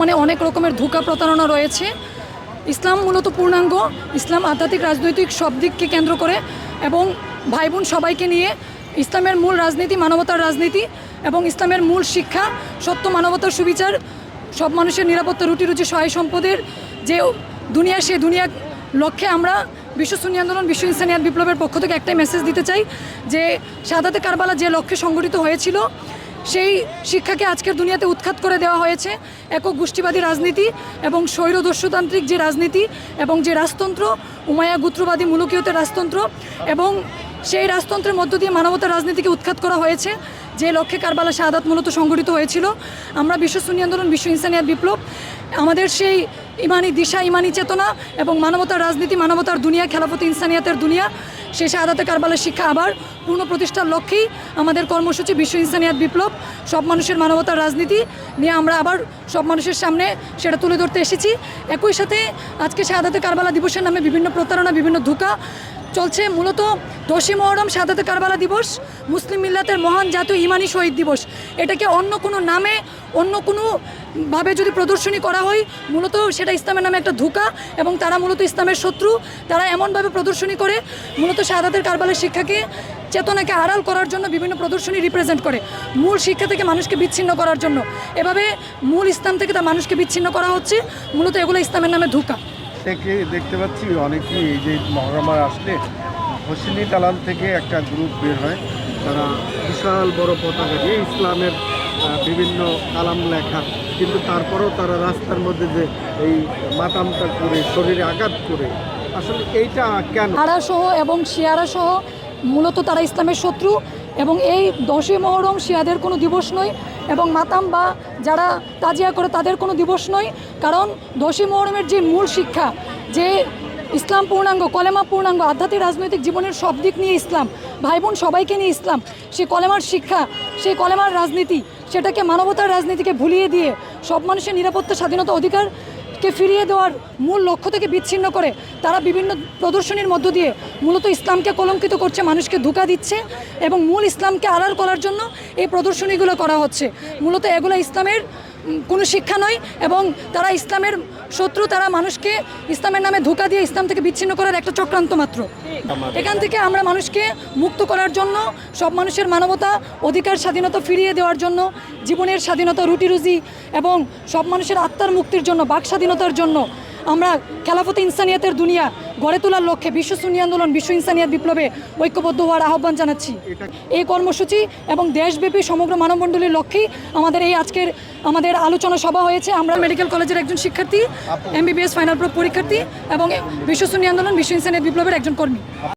মানে অনেক রকমের ধোঁকা প্রতারণা রয়েছে। ইসলাম মূলত পূর্ণাঙ্গ, ইসলাম আধ্যাত্মিক, রাজনৈতিক সব দিককে কেন্দ্র করে এবং ভাই বোন সবাইকে নিয়ে ইসলামের মূল রাজনীতি মানবতার রাজনীতি এবং ইসলামের মূল শিক্ষা, সত্য মানবতার সুবিচার, সব মানুষের নিরাপত্তা, রুটি রুচি সহায় সম্পদের যে দুনিয়া, সে দুনিয়া লক্ষ্যে আমরা বিশ্ব সুন্নি আন্দোলন, বিশ্ব ইনসানিয়াত বিপ্লবের পক্ষ থেকে একটাই মেসেজ দিতে চাই যে সাদাতে কারবালা যে লক্ষ্যে সংগঠিত হয়েছিল সেই শিক্ষাকে আজকের দুনিয়াতে উৎখাত করে দেওয়া হয়েছে। একক গোষ্ঠীবাদী রাজনীতি এবং স্বৈরদস্যতান্ত্রিক যে রাজনীতি এবং যে রাজতন্ত্র উমায়া গুত্রবাদী মুলুকীয়তের রাজতন্ত্র এবং সেই রাজতন্ত্রের মধ্য দিয়ে মানবতার রাজনীতিকে উৎখাত করা হয়েছে, যে লক্ষ্যে কারবালা শাহাদাত মূলত সংগঠিত হয়েছিল। আমরা বিশ্ব সুন্নি আন্দোলন, বিশ্ব ইনসানিয়াত বিপ্লব আমাদের সেই ইমানি দিশা, ইমানি চেতনা এবং মানবতার রাজনীতি, মানবতার দুনিয়া খেলাপতি ইনসানিয়াতের দুনিয়া সেই শাহাদাতে কারবালার শিক্ষা আবার পূর্ণ প্রতিষ্ঠার লক্ষ্যেই আমাদের কর্মসূচি বিশ্ব ইনসানিয়াত বিপ্লব, সব মানুষের মানবতার রাজনীতি নিয়ে আমরা আবার সব মানুষের সামনে সেটা তুলে ধরতে এসেছি। একই সাথে আজকে শাহাদাতে কারবালা দিবসের নামে বিভিন্ন প্রতারণা, বিভিন্ন ধোঁকা চলছে। মূলত দশই মহরম সাদাতে কারবালা দিবস, মুসলিম মিল্লাতের মহান জাতীয় ইমানি শহীদ দিবস। এটাকে অন্য কোনো নামে, অন্য কোনো ভাবে যদি প্রদর্শনী করা হয়, মূলত সেটা ইসলামের নামে একটা ধোঁকা এবং তারা মূলত ইসলামের শত্রু। তারা এমনভাবে প্রদর্শনী করে, মূলত শাহাদাতের কারবালার শিক্ষাকে চেতনাকে আড়াল করার জন্য বিভিন্ন প্রদর্শনী রিপ্রেজেন্ট করে মূল শিক্ষা থেকে মানুষকে বিচ্ছিন্ন করার জন্য। এভাবে মূল ইসলাম থেকে তা মানুষকে বিচ্ছিন্ন করা হচ্ছে, মূলত এগুলো ইসলামের নামে ধোঁকা। থেকে দেখতে পাচ্ছি, অনেকেই এই যে মহরমার আসলে হোসেনি দালান থেকে একটা গ্রুপ বের হয়। তারা বিশাল বড় পতাকা দিয়ে ইসলামের বিভিন্ন কালাম লেখা। কিন্তু তারপরও তারা রাস্তার মধ্যে যে এই মাতামটা করে, শরীরে আঘাত করে, আসলে এইটা কেন? সহ এবং সহ মূলত তারা ইসলামের শত্রু এবং এই দশই মহরম শিয়াদের কোনো দিবস নয় এবং মাতাম বা যারা তাজিয়া করে তাদের কোনো দিবস নয়। কারণ দশই মহরমের যে মূল শিক্ষা, যে ইসলাম পূর্ণাঙ্গ, কলেমা পূর্ণাঙ্গ, আধ্যাত্মিক রাজনৈতিক জীবনের সব দিক নিয়ে ইসলাম। ভাই বোন সবাইকে নিয়ে ইসলাম। সেই কলেমার শিক্ষা সেই কলেমার রাজনীতি, সেটাকে মানবতার রাজনীতিকে ভুলিয়ে দিয়ে সব মানুষের নিরাপত্তা, স্বাধীনতা অধিকার কে ফিরিয়ে দেওয়ার মূল লক্ষ্য থেকে বিচ্ছিন্ন করে তারা বিভিন্ন প্রদর্শনীর মধ্য দিয়ে মূলত ইসলামকে কলঙ্কিত করছে, মানুষকে ধোকা দিচ্ছে এবং মূল ইসলামকে আড়াল করার জন্য এই প্রদর্শনীগুলো করা হচ্ছে। মূলত এগুলো ইসলামের কোনো শিক্ষা নয় এবং তারা ইসলামের শত্রু তারা মানুষকে ইসলামের নামে ধোকা দিয়ে ইসলাম থেকে বিচ্ছিন্ন করার একটা চক্রান্ত মাত্র। এখান থেকে আমরা মানুষকে মুক্ত করার জন্য, সব মানুষের মানবতা, অধিকার, স্বাধীনতা ফিরিয়ে দেওয়ার জন্য, জীবনের স্বাধীনতা রুটি রুজি এবং সব মানুষের আত্মার মুক্তির জন্য, বাক স্বাধীনতার জন্য আমরা খেলাফতে ইনসানিয়াতের দুনিয়া গড়ে তোলার লক্ষ্যে বিশ্ব সুনি আন্দোলন বিশ্ব ইনসানিয়াত বিপ্লবে ঐক্যবদ্ধ হওয়ার আহ্বান জানাচ্ছি। এই কর্মসূচি এবং দেশব্যাপী সমগ্র মানবমণ্ডলীর লক্ষ্যেই আমাদের এই আজকের আমাদের আলোচনা সভা হয়েছে। আমরা মেডিকেল কলেজের একজন শিক্ষার্থী এমবিবিএস ফাইনাল পরীক্ষার্থী এবং বিশ্ব সুনি আন্দোলন বিশ্ব ইনসানিয়াত বিপ্লবের একজন কর্মী।